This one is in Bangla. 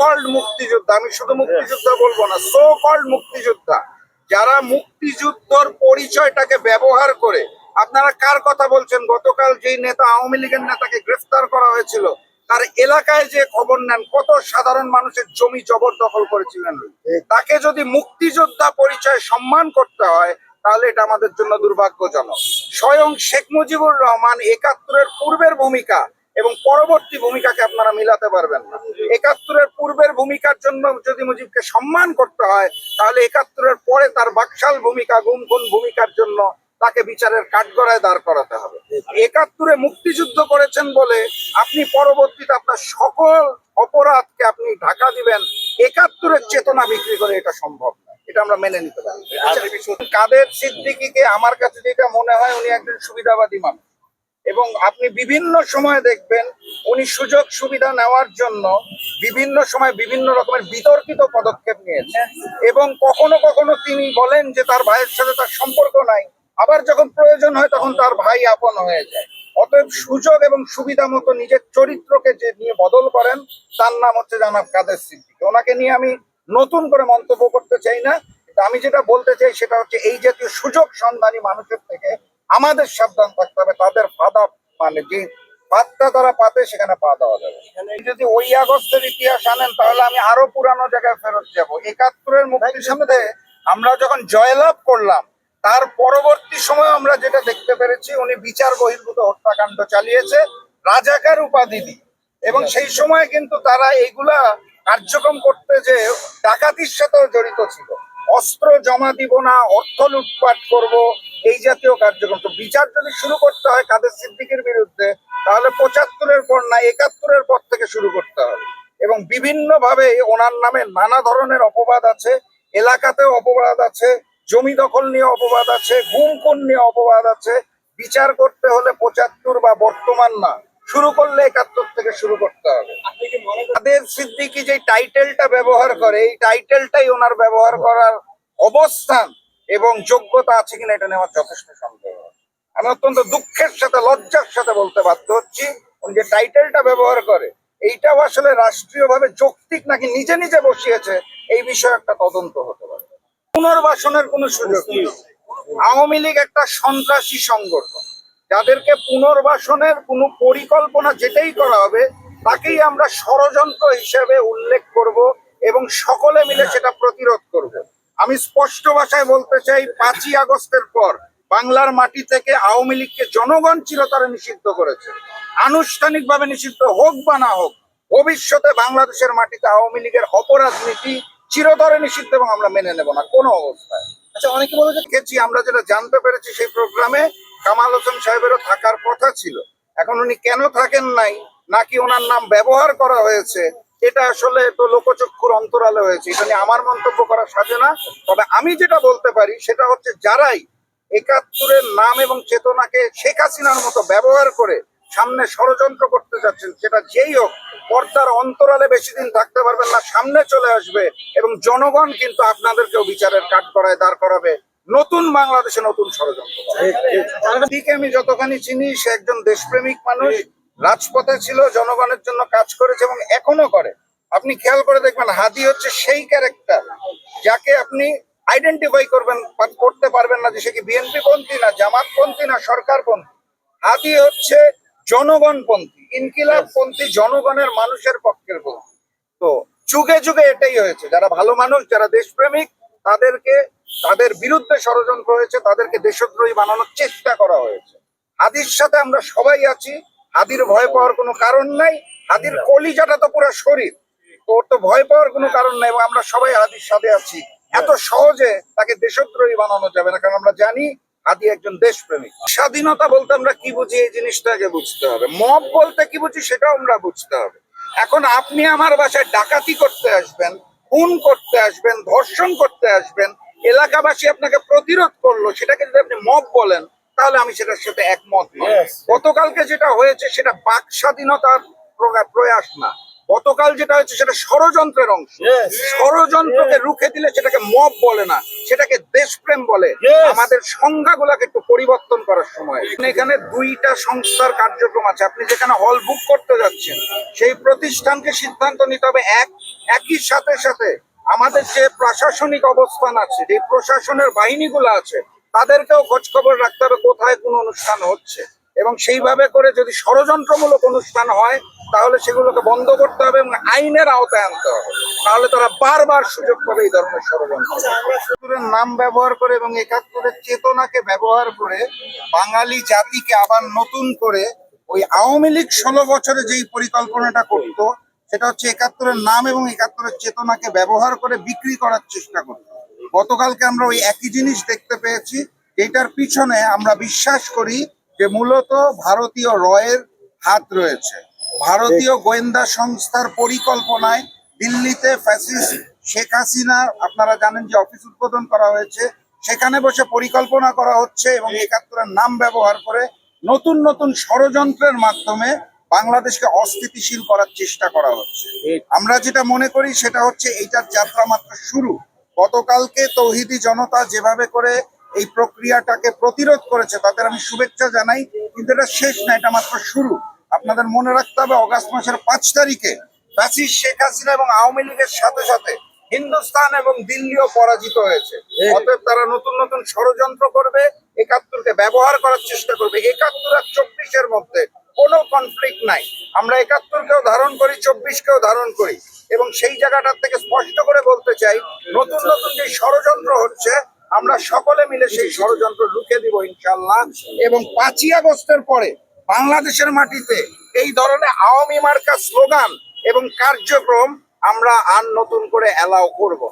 কল্ড মুক্তিযোদ্ধা আমি শুধু মুক্তিযোদ্ধা বলব না সো কল্ড মুক্তিযোদ্ধা যারা মুক্তিযুদ্ধর পরিচয়টাকে ব্যবহার করে আপনারা কার কথা বলছেন? গতকাল যেই নেতা আওয়ামী লীগের নেতাকে গ্রেফতার করা হয়েছিল তার এলাকায় যে খবর নেন কত সাধারণ মানুষের জমি জবরদখল করেছিলেন। তাকে যদি মুক্তিযোদ্ধা পরিচয় সম্মান করতে হয় তাহলে এটা আমাদের জন্য দুর্ভাগ্যজনক। স্বয়ং শেখ মুজিবুর রহমান একাত্তরের পূর্বের ভূমিকা এবং পরবর্তী ভূমিকাকে আপনারা মিলাতে পারবেন না। একাত্তরের পূর্বের ভূমিকার জন্য যদি মুজিবকে সম্মান করতে হয় তাহলে একাত্তরের পরে তার বাকশাল ভূমিকা গুমখুন ভূমিকার জন্য তাকে বিচারের কাঠগড়ায় দাঁড় করাতে হবে। একাত্তরে মুক্তিযুদ্ধ করেছেন বলে আপনি পরবর্তীতে আপনার সকল অপরাধকে আপনি ঢাকা দিবেন। একাত্তরের চেতনা বিক্রি করে এটা সম্ভব না। এটা আমরা মেনে নিতে পারি। আচ্ছা, কাদের সিদ্দিকিকে আমার কাছে যেটা মনে হয় উনি একজন সুবিধাবাদী মানুষ। এবং আপনি বিভিন্ন সময় দেখবেন উনি সুযোগ সুবিধা নেওয়ার জন্য বিভিন্ন সময় বিভিন্ন রকমের বিতর্কিত পদক্ষেপ নিয়েছেন এবং কখনো কখনো তিনি বলেন যে তার ভাইয়ের সাথে তার সম্পর্ক নাই। আবার যখন প্রয়োজন হয় তখন তার ভাই আপন হয়ে যায়। অতএব সুযোগ এবং সুবিধা মতো নিজের চরিত্রকে যে নিয়ে বদল করেন, তার নাম হচ্ছে জানাব কাদের সিদ্দিকী। ওনাকে নিয়ে আমি নতুন করে মন্তব্য করতে চাই না। আমি যেটা বলতে চাই সেটা হচ্ছে এই জাতীয় সুযোগ সন্ধানী মানুষের থেকে আমাদের সাবধান থাকতে হবে তাদের ফাঁদা মানে যে পাতটা তারা পাতে সেখানে পা দেওয়া যাবে। যদি ওই আগস্টের ইতিহাস আনেন তাহলে আমি আরও পুরানো জায়গায় ফেরত যাব। একাত্তরের মুক্তির সামনে আমরা যখন জয়লাভ করলাম তার পরবর্তী সময় আমরা যেটা দেখতে পেরেছি উনি বিচার বহির্ভূত হত্যাকাণ্ড চালিয়েছে রাজাকার উপাধি দিয়ে। এবং সেই সময় কিন্তু তারা এইগুলা কার্যক্রম করতে যে ডাকাতির সাথেও জড়িত ছিল। অস্ত্র জমা দিব না অর্থ লুটপাট করব এই জাতীয় কার্যক্রম। তো বিচার যদি শুরু করতে হয় কাদের সিদ্দিকের বিরুদ্ধে তাহলে পঁচাত্তরের পর না একাত্তরের পর থেকে শুরু করতে হবে। এবং বিভিন্ন ভাবে ওনার নামে নানা ধরনের অপবাদ আছে এলাকাতেও অপবাদ আছে জমি দখল নিয়ে অপবাদ আছে গুম খুন নিয়ে অপবাদ আছে। বিচার করতে হলে পঁচাত্তর বা বর্তমান না শুরু করলে একাত্তর থেকে শুরু করতে হবে। তাদের সিদ্দিকি যে টাইটেলটা ব্যবহার করে এই টাইটেলটাই ওনার ব্যবহার করার অবস্থান। এবং যোগ্যতা আছে কিনা এটা নেওয়ার যথেষ্ট সন্দেহ। আমি অত্যন্ত দুঃখের সাথে, লজ্জার সাথে বলতে বাধ্য হচ্ছি। উনি যে টাইটেলটা ব্যবহার করে, এইটাও আসলে রাষ্ট্রীয়ভাবে যৌক্তিক নাকি নিজে নিজে বসিয়েছে, এই বিষয়ে একটা তদন্ত হতে পারে। পুনর্বাসনের কোনো সুযোগ নেই। আওয়ামী লীগ একটা সন্ত্রাসী সংগঠন। যাদেরকে পুনর্বাসনের কোনো পরিকল্পনা যেটাই করা হবে, তাকেই আমরা ষড়যন্ত্র হিসেবে উল্লেখ করব এবং সকলে মিলে সেটা প্রতিরোধ করব। আমি স্পষ্ট ভাষায় বলতে চাই পাঁচই আগস্টের পর বাংলার মাটি থেকে আওয়ামী লীগকে জনগণ চিরতরে নিষিদ্ধ করেছে। আনুষ্ঠানিকভাবে নিষিদ্ধ হোক বা না হোক ভবিষ্যতে বাংলাদেশের মাটিতে আওয়ামী লীগের অপরাজনীতি চিরতরে নিষিদ্ধ এবং আমরা মেনে নেব না কোনো অবস্থায়। আচ্ছা অনেকে বলে যে দেখেছি আমরা যেটা জানতে পেরেছি সেই প্রোগ্রামে কামাল হোসেন সাহেবেরও থাকার কথা ছিল। এখন উনি কেন থাকেন নাই নাকি ওনার নাম ব্যবহার করা হয়েছে এটা আসলে তো লোকচক্ষুর অন্তরালে হয়েছে। এটা নিয়ে আমার মন্তব্য করা সাজে না। তবে আমি যেটা বলতে পারি সেটা হচ্ছে যারাই একাত্তরের নাম এবং চেতনাকে শেখ হাসিনার মতো ব্যবহার করে সামনে ষড়যন্ত্র করতে যাচ্ছেন সেটা যেই হোক পর্দার অন্তরালে বেশি দিন থাকতে পারবেন না সামনে চলে আসবে এবং জনগণ কিন্তু আপনাদেরকেও বিচারের কাঠ করায় দাঁড় করাবে। নতুন বাংলাদেশে নতুন ষড়যন্ত্র। ঠিক আমি যতখানি চিনি সে একজন দেশপ্রেমিক মানুষ। রাজপথে ছিল, জনগণের জন্য কাজ করেছে এবং এখনও করে। আপনি খেয়াল করে দেখবেন, হাদি হচ্ছে সেই ক্যারেক্টার যাকে আপনি আইডেন্টিফাই করবেন করতে পারবেন না যে সে কি বিএনপি পন্থী না জামাত পন্থী না সরকার পন্থী হাদি হচ্ছে জনগণ পন্থী ইনকিলাব পন্থী জনগণের মানুষের পক্ষের পন্থী তো যুগে যুগে এটাই হয়েছে। যারা ভালো মানুষ, যারা দেশপ্রেমিক, তাদেরকে, তাদের বিরুদ্ধে ষড়যন্ত্র হয়েছে, তাদেরকে দেশদ্রোহী বানানোর চেষ্টা করা হয়েছে। হাদির সাথে আমরা সবাই আছি হাদির ভয় পাওয়ার কোনো কারণ নাই হাদির কলিজাটা তো পুরো শরীর। ওর তো ভয় পাওয়ার কোনো কারণ নাই এবং আমরা সবাই হাদির সাথে আছি। এত সহজে তাকে দেশদ্রোহী বানানো যাবে না, কারণ আমরা জানি হাদি একজন দেশপ্রেমিক। স্বাধীনতা বলতে আমরা কি বুঝি, এই জিনিসটাকে বুঝতে হবে। মব বলতে কি বুঝি, সেটাও আমরা বুঝতে হবে। এখন আপনি আমার বাসায় ডাকাতি করতে আসবেন, খুন করতে আসবেন, ধর্ষণ করতে আসবেন, এলাকাবাসী আপনাকে প্রতিরোধ করল, সেটাকে যদি আপনি মব বলেন তাহলে আমি সেটার সাথে একমত নই। গতকালকে যেটা হয়েছে সেটা বাক স্বাধীনতার প্রয়াস না। গতকাল যেটা হয়েছে সেটা ষড়যন্ত্রের অংশ। ষড়যন্ত্রকে রুখে দিলে সেটাকে মব বলে না সেটাকে দেশপ্রেম বলে. আমাদের সংজ্ঞাগুলোকে একটু পরিবর্তন করার সময়। এখানে দুইটা সংস্থার কার্যক্রম আছে। আপনি যেখানে হল বুক করতে যাচ্ছেন সেই প্রতিষ্ঠানকে সিদ্ধান্ত নিতে হবে এক একই সাথে সাথে আমাদের যে প্রশাসনিক অবস্থান আছে যে প্রশাসনের বাহিনীগুলো আছে তাদেরকেও খোঁজ খবর রাখতে হবে, কোথায় কোন অনুষ্ঠান হচ্ছে। এবং সেইভাবে করে যদি ষড়যন্ত্রমূলক অনুষ্ঠান হয়, তাহলে সেগুলোকে বন্ধ করতে হবে এবং আইনের আওতায় আনতে হবে। তাহলে তারা বারবার সুযোগ পাবে এই ধরনের ষড়যন্ত্র। নাম ব্যবহার করে এবং একাত্তরের চেতনাকে ব্যবহার করে বাঙালি জাতিকে আবার নতুন করে ওই আওয়ামী লীগ ষোলো বছরে যেই পরিকল্পনাটা করত, সেটা হচ্ছে একাত্তরের নাম এবং একাত্তরের চেতনাকে ব্যবহার করে বিক্রি করার চেষ্টা করত। গতকালকে আমরা ওই একই জিনিস দেখতে পেয়েছি। এটার পিছনে আমরা বিশ্বাস করি যে মূলত ভারতীয় রয়ের হাত রয়েছে। ভারতীয় গোয়েন্দা সংস্থার পরিকল্পনায় দিল্লিতে ফ্যাসিস্ট শেখ হাসিনা আপনারা জানেন যে অফিস উদ্বোধন করা হয়েছে সেখানে বসে পরিকল্পনা করা হচ্ছে এবং একাত্তরের নাম ব্যবহার করে নতুন নতুন ষড়যন্ত্রের মাধ্যমে বাংলাদেশকে অস্থিতিশীল করার চেষ্টা করা হচ্ছে। আমরা যেটা মনে করি সেটা হচ্ছে এইটার যাত্রা মাত্র শুরু। গতকালকে তৌহিদি জনতা যেভাবে করে এই প্রক্রিয়াটাকে প্রতিরোধ করেছে তাদের আমি শুভেচ্ছা জানাই কিন্তু এটা শেষ না এটা মাত্র শুরু। আপনাদের মনে রাখতে হবে অগাস্ট মাসের পাঁচ তারিখে ফ্যাসিস্ট শেখ হাসিনা এবং আওয়ামী লীগের সাথে সাথে হিন্দুস্তান এবং দিল্লিও পরাজিত হয়েছে। অতএব তারা নতুন নতুন ষড়যন্ত্র করবে একাত্তরকে ব্যবহার করার চেষ্টা করবে। একাত্তর আর চব্বিশের মধ্যে কোনো কনফ্লিক্ট নাই। আমরা একাত্তরকেও ধারণ করি চব্বিশকেও ধারণ করি। এবং সেই জায়গাটার থেকে স্পষ্ট করে বলতে চাই, নতুন নতুন যে ষড়যন্ত্র হচ্ছে, আমরা সকলে মিলে সেই ষড়যন্ত্র লুকে দিব ইনশাল্লাহ এবং পাঁচই আগস্টের পরে বাংলাদেশের মাটিতে এই ধরনের আওয়ামী মার্কা স্লোগান এবং কার্যক্রম আমরা আর নতুন করে অ্যালাউ করব